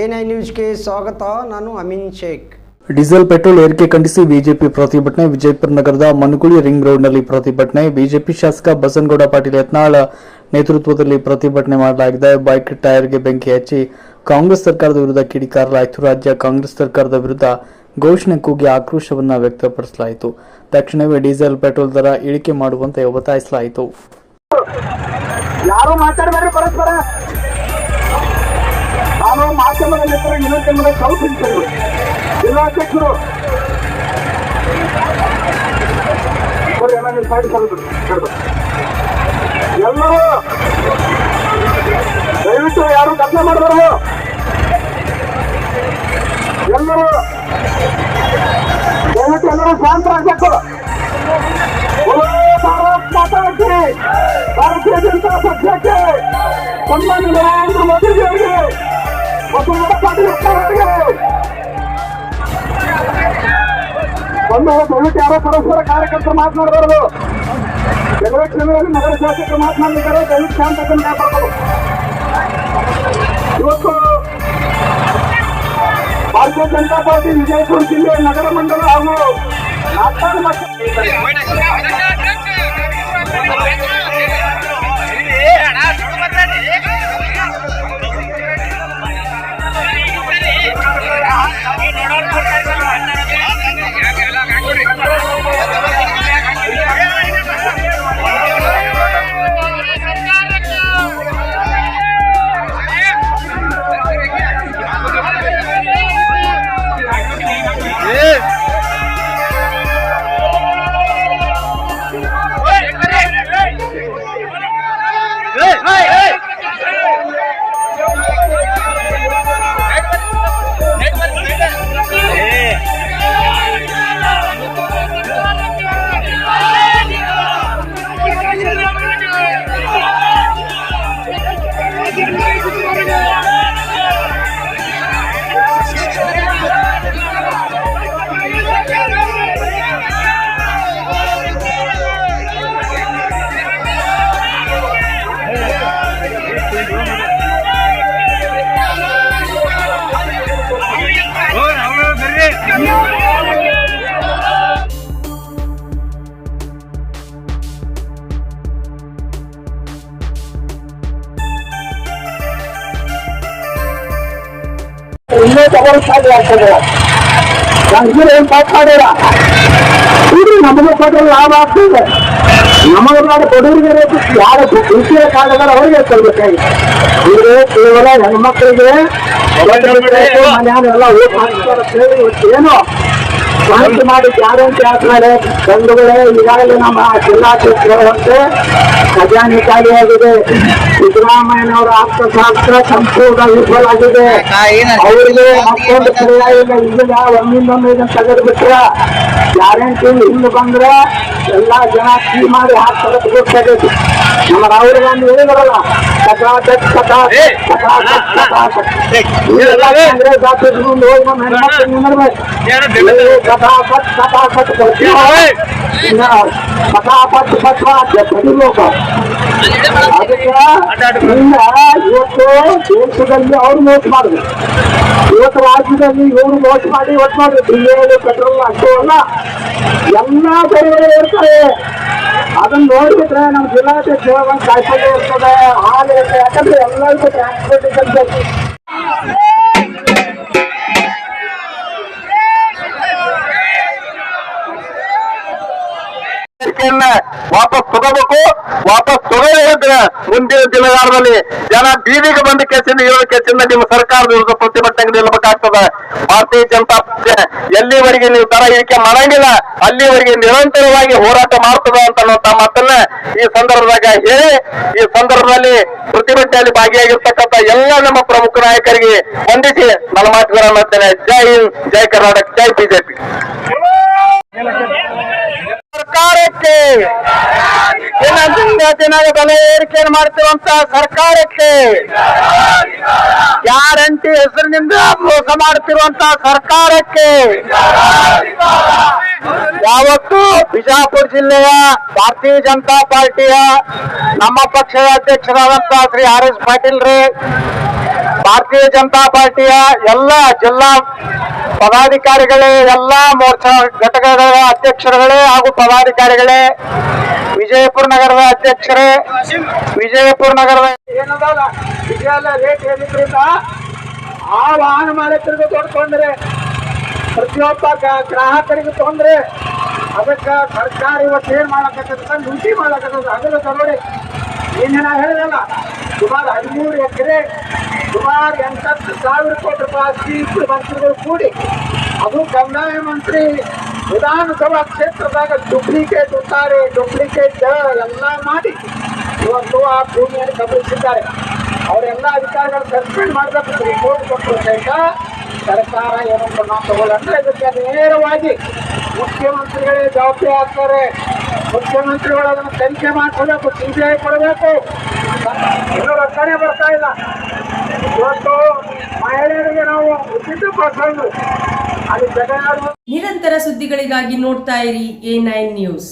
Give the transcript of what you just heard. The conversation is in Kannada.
ಎನ್ಐ ನ್ಯೂಸ್ಗೆ ಸ್ವಾಗತ ನಾನು ಅಮೀನ್ ಶೇಖ್. ಡೀಸೆಲ್ ಪೆಟ್ರೋಲ್ ಏರಿಕೆ ಖಂಡಿಸಿ ಬಿಜೆಪಿ ಪ್ರತಿಭಟನೆ. ವಿಜಯಪುರ ನಗರದ ಮನುಗುಳಿ ರಿಂಗ್ ರೋಡ್ನಲ್ಲಿ ಪ್ರತಿಭಟನೆ. ಬಿಜೆಪಿ ಶಾಸಕ ಬಸನಗೌಡ ಪಾಟೀಲ್ ಯತ್ನಾಳ ನೇತೃತ್ವದಲ್ಲಿ ಪ್ರತಿಭಟನೆ ಮಾಡಲಾಗಿದೆ. ಬೈಕ್ ಟೈರ್ಗೆ ಬೆಂಕಿ ಹಚ್ಚಿ ಕಾಂಗ್ರೆಸ್ ಸರ್ಕಾರದ ವಿರುದ್ಧ ಕಿಡಿಕಾರಲಾಯಿತು. ರಾಜ್ಯ ಕಾಂಗ್ರೆಸ್ ಸರ್ಕಾರದ ವಿರುದ್ಧ ಘೋಷಣೆ ಕೂಗಿ ಆಕ್ರೋಶವನ್ನು ವ್ಯಕ್ತಪಡಿಸಲಾಯಿತು. ತಕ್ಷಣವೇ ಡೀಸೆಲ್ ಪೆಟ್ರೋಲ್ ದರ ಇಳಿಕೆ ಮಾಡುವಂತೆ ಒತ್ತಾಯಿಸಲಾಯಿತು. ನಾನು ಮಾಧ್ಯಮದ ಮಿತ್ರರು ಮೇಲೆ ಕಲ್ಪಿಸ್ತೇನೆ ಜಿಲ್ಲಾಧ್ಯಕ್ಷರು. ಎಲ್ಲರೂ ದಯವಿಟ್ಟು ಯಾರು ಕಥೆ ಮಾಡಬಾರ್ದು ಒಂದು ದಯವಿಟ್ಟು ಯಾರೋ ಪರಸ್ಪರ ಕಾರ್ಯಕರ್ತರು ಮಾತನಾಡಬಾರದು ಕೆಲವೇ ಕ್ಷಣಗಳಲ್ಲಿ ನಗರ ಶಾಸಕರು ಮಾತನಾಡಿದ್ದಾರೆ ದಯವಿಟ್ಟು ಶಾಂತತೆಯನ್ನು ಕಾಪಾಡಬೇಕು ಇವತ್ತು ಭಾರತೀಯ ಜನತಾ ಪಾರ್ಟಿ ವಿಜಯಪುರ ಜಿಲ್ಲೆ ನಗರ ಮಂಡಲ ಹಾಗೂ ನಾಲ್ಕಾರು ಮತ್ತು ಇನ್ನೇ ತಗೊಳ್ಳಿ ಸಾಧ್ಯ ಆಗ್ತದೆ ಕಾಶ್ಮೀರ ಏನ್ ಪಾಸ್ ಮಾಡಿಲ್ಲ ಇದು ನಮಗೆ ಕೊಟ್ಟರೆ ಲಾಭ ಆಗ್ತದೆ ನಮಗೆ ನಾಡು ಕೊಡೋರಿಗೆ ಯಾರು ಕೃಷಿಯ ಕಾಲದಲ್ಲಿ ಅವರಿಗೆ ಕೊಡ್ಬೇಕಾಗಿ ಇದು ಕೇವಲ ಹೆಣ್ಮಕ್ಳಿಗೆ ಮನೆಯಲ್ಲ ಓಟ್ ಹಾಕ್ತಾರೆ ಅಂತ ಹೇಳಿ ಇವತ್ತು ಏನು ಮಾಹಿತಿ ಮಾಡಿ ಗ್ಯಾರಂಟಿ ಆದ್ಮೇಲೆ ಗಂಡುಗಳೇ ಈಗಾಗಲೇ ನಮ್ಮ ಜಿಲ್ಲಾಧ್ಯಕ್ಷರಂತೆ ಖಜಾನಿಕಾರಿಯಾಗಿದೆ ಸಿದ್ದರಾಮಯ್ಯನವರ ಆಪ್ತಶಾಸ್ತ್ರ ಸಂಪೂರ್ಣ ವಿಫಲ ಆಗಿದೆ ಅವರಿಗೆ ಮತ್ತೊಂದು ಪರ್ಯಾಯ ಇಲ್ಲ ಈಗ ಒಮ್ಮಿಂದೊಮ್ಮೆ ಇದನ್ನ ತೆಗೆದು ಬಿಟ್ರ ಗ್ಯಾರಂಟಿ ಹಿಂದೆ ಬಂದ್ರ ಎಲ್ಲಾ ಜನ ಕೀ ಮಾಡಿ ಹಾಕ್ತಾರೆ ಗೊತ್ತಾಗೈತಿ ನಮ್ಮ ರಾಹುಲ್ ಗಾಂಧಿ ಹೇಳಿದಾರಲ್ಲ ಕಟಾಕಟ್ ಕಟಾಕಟ್ ಕಟಾಕಟ್ ಕಟಾಕಟ್ ಇವೆಲ್ಲ ಕಾಂಗ್ರೆಸ್ ಆಫೀಸ್ ಮುಂದೆ ಹೋಗಿ ನಮ್ಮ ಹೆಣ್ಮಕ್ಳು ನಿಂದಿರ್ಬೇಕು ಕಟಾಕಟ್ ಕಟಾಕಟ್ ಬರ್ತೀವಿ ಇನ್ನ ದೇಶದಲ್ಲಿ ಅವ್ರು ಮೋಸ ಮಾಡಿದ್ರು. ಇವತ್ತು ರಾಜ್ಯದಲ್ಲಿ ಇವರು ಮೋಸ ಮಾಡಿ ಇವತ್ತು ಮಾಡಿ ಡಿಸೇಲ್ ಪೆಟ್ರೋಲ್ ಅಷ್ಟವಲ್ಲ ಎಲ್ಲ ಬೇರೆ ಇರ್ತಾರೆ ಅದನ್ನ ನೋಡ್ಬಿಟ್ರೆ ನಮ್ಮ ಜಿಲ್ಲಾಧ್ಯಕ್ಷ ಒಂದು ಕಾಯಿಪಲ್ಯ ಇರ್ತದೆ ಹಾಲು ಇರ್ತದೆ. ಯಾಕಂದ್ರೆ ಎಲ್ಲರಿಗೂ ಟ್ರಾನ್ಸ್ಪೋರ್ಟೇಷನ್ ಬೇಕು. ಬೇಡಿಕೆಯನ್ನ ವಾಪಸ್ ತಗೋಬೇಕು, ವಾಪಸ್ ತಗೊಳ್ಳೇ ಇದ್ರೆ ಮುಂದಿನ ದಿನಗಾರದಲ್ಲಿ ಜನ ಬೀದಿಗೆ ಬಂದ ಕೇಸಿಂದ ಏಳು ಕೇಸಿಂದ ನಿಮ್ಮ ಸರ್ಕಾರದ ವಿರುದ್ಧ ಪ್ರತಿಭಟನೆಗೆ ನಿಲ್ಲಬೇಕಾಗ್ತದೆ ಭಾರತೀಯ ಜನತಾ ಪಕ್ಷ ಎಲ್ಲಿವರೆಗೆ ನೀವು ತರ ಇಳಿಕೆ ಮಾಡಂಗಿಲ್ಲ, ಅಲ್ಲಿವರೆಗೆ ನಿರಂತರವಾಗಿ ಹೋರಾಟ ಮಾಡ್ತದೆ ಅಂತ ಮಾತನ್ನ ಈ ಸಂದರ್ಭದಾಗ ಹೇಳಿ, ಈ ಸಂದರ್ಭದಲ್ಲಿ ಪ್ರತಿಭಟನೆಯಲ್ಲಿ ಭಾಗಿಯಾಗಿರ್ತಕ್ಕಂಥ ಎಲ್ಲ ನಮ್ಮ ಪ್ರಮುಖ ನಾಯಕರಿಗೆ ವಂದಿಸಿ ನನ್ನ ಮಾತುಗಳನ್ನು ಜೈ ಹಿಂದ್, ಜೈ ಕರ್ನಾಟಕ, ಜೈ ಬಿಜೆಪಿ. ದಿನದ ಬೆಲೆ ಏರಿಕೆಯನ್ನು ಮಾಡ್ತಿರುವಂತ ಸರ್ಕಾರಕ್ಕೆ ಗ್ಯಾರಂಟಿ ಹೆಸರಿನಿಂದ ಮೋಸ ಮಾಡ್ತಿರುವಂತ ಸರ್ಕಾರಕ್ಕೆ ಯಾವತ್ತು ಬಿಜಾಪುರ ಜಿಲ್ಲೆಯ ಭಾರತೀಯ ಜನತಾ ಪಾರ್ಟಿಯ ನಮ್ಮ ಪಕ್ಷದ ಅಧ್ಯಕ್ಷರಾದಂತಹ ಶ್ರೀ ಆರ್ ಎಸ್ ಪಾಟೀಲ್ ರೇ, ಭಾರತೀಯ ಜನತಾ ಪಾರ್ಟಿಯ ಎಲ್ಲ ಜಿಲ್ಲಾ ಪದಾಧಿಕಾರಿಗಳೇ, ಎಲ್ಲಾ ಮೋರ್ಚಾ ಘಟಕಗಳ ಅಧ್ಯಕ್ಷರುಗಳೇ ಹಾಗೂ ಪದಾಧಿಕಾರಿಗಳೇ ವಿಜಯಪುರ ನಗರದ ಅಧ್ಯಕ್ಷರೇ, ವಿಜಯಪುರ ನಗರದ ಏನದಲ್ಲ ರೇಟ್ ಹೇಳಿದ್ರಿಂದ ಆ ವಾಹನ ಮಾಲೀಕರಿಗೂ ದೊಡ್ಡ ಪ್ರತಿಯೊಬ್ಬ ಗ್ರಾಹಕರಿಗೂ ತೊಂದರೆ. ಅದಕ್ಕೆ ಸರ್ಕಾರ ಇವತ್ತು ಏನ್ ಮಾಡಕತ್ತದ? ಲೂಟಿ ಮಾಡಕತ್ತದ? ಅದರ ತಗೊಳ್ಳಿ ನಿನ್ನೆ ಹೇಳಿದಲ್ಲ, ಸುಮಾರು ಹದಿಮೂರು ಎಕರೆ, ಸುಮಾರು ಎಂಟತ್ತು ಸಾವಿರ ಕೋಟಿ ರೂಪಾಯಿ ಆಸ್ತಿ ಮಂತ್ರಿಗಳು ಕೂಡಿ. ಅದು ಕಂದಾಯ ಮಂತ್ರಿ ವಿಧಾನಸಭಾ ಕ್ಷೇತ್ರದಾಗ ಡೂಪ್ಲಿಕೇಟ್ ಉತ್ತಾರೆ ಡೂಪ್ಲಿಕೇಟ್ ಎಲ್ಲ ಮಾಡಿ ಇವತ್ತು ಆ ಭೂಮಿಯನ್ನು ಕಬಳಿಸಿದ್ದಾರೆ. ಅವರೆಲ್ಲ ಅಧಿಕಾರಿಗಳು ಸಸ್ಪೆಂಡ್ ಮಾಡಬೇಕು ರಿಪೋರ್ಟ್ ಕೊಟ್ಟರು ಸಹಿತ ಸರ್ಕಾರ ಏನು ಕ್ರಮ ತಗೊಳ್ಳಂದ್ರೆ ಇದಕ್ಕೆ ನೇರವಾಗಿ ಮುಖ್ಯಮಂತ್ರಿಗಳೇ ಜವಾಬ್ದಾರಿ ಆಗ್ತಾರೆ. ಮುಖ್ಯಮಂತ್ರಿಗಳು ಅದನ್ನು ತನಿಖೆ ಮಾಡಿಸಬೇಕು ಸಿ ಬಿ ಐ ಕೊಡಬೇಕು. ಇನ್ನೂ ರಕ್ಷಣೆ ಬರ್ತಾ ಇಲ್ಲ. ಇವತ್ತು ಮಹಿಳೆಯರಿಗೆ ನಾವು ಉಚಿತ ನಿರಂತರ ಸುದ್ದಿಗಳಿಗಾಗಿ ನೋಡ್ತಾ ಇರಿ ಎ ನೈನ್ ನ್ಯೂಸ್.